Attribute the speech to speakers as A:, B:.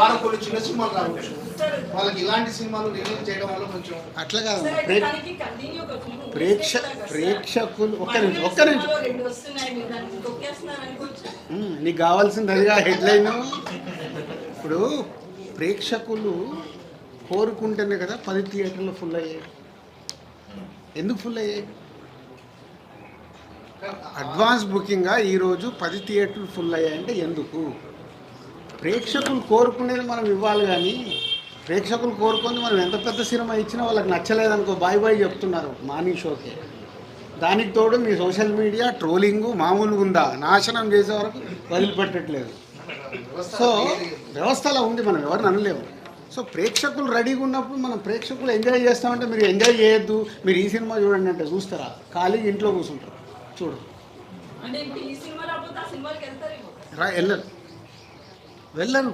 A: ద్వారా కొన్ని చిన్న సినిమాలు రావచ్చు. వాళ్ళకి ఇలాంటి సినిమాలు రిలీజ్ చేయడం వల్ల కొంచెం
B: అట్లా కాదు. ప్రేక్ష. ప్రేక్షకులు ఒక్క నిమిషం ఒక్క నిమిషం. నీకు కావాల్సింది అదిగా హెడ్లైన్ ఇప్పుడు ప్రేక్షకులు కోరుకుంటేనే కదా పది థియేటర్లు ఫుల్ అయ్యాయి ఎందుకు ఫుల్ అయ్యాయి అడ్వాన్స్ బుకింగ్గా ఈరోజు పది థియేటర్లు ఫుల్ అయ్యాయంటే ఎందుకు? ప్రేక్షకులు కోరుకునేది మనం ఇవ్వాలి కానీ ప్రేక్షకులు కోరుకుంది మనం ఎంత పెద్ద సినిమా ఇచ్చినా వాళ్ళకి నచ్చలేదనుకో బాయ్ బాయ్ చెప్తున్నారు మార్నింగ్ షోకి. దానికి తోడు మీ సోషల్ మీడియా ట్రోలింగ్ మామూలుగా ఉందా? నాశనం చేసే వరకు వదిలిపెట్టట్లేదు సో. వ్యవస్థ అలా ఉంది మనం ఎవరిని అనలేము. సో ప్రేక్షకులు రెడీగా ఉన్నప్పుడు మనం ప్రేక్షకులు ఎంజాయ్ చేస్తామంటే మీరు ఎంజాయ్ చేయొద్దు మీరు ఈ సినిమా చూడండి అంటే చూస్తారా? ఖాళీ ఇంట్లో కూర్చుంటారు. చూడు. వెళ్ళరు. వెళ్ళను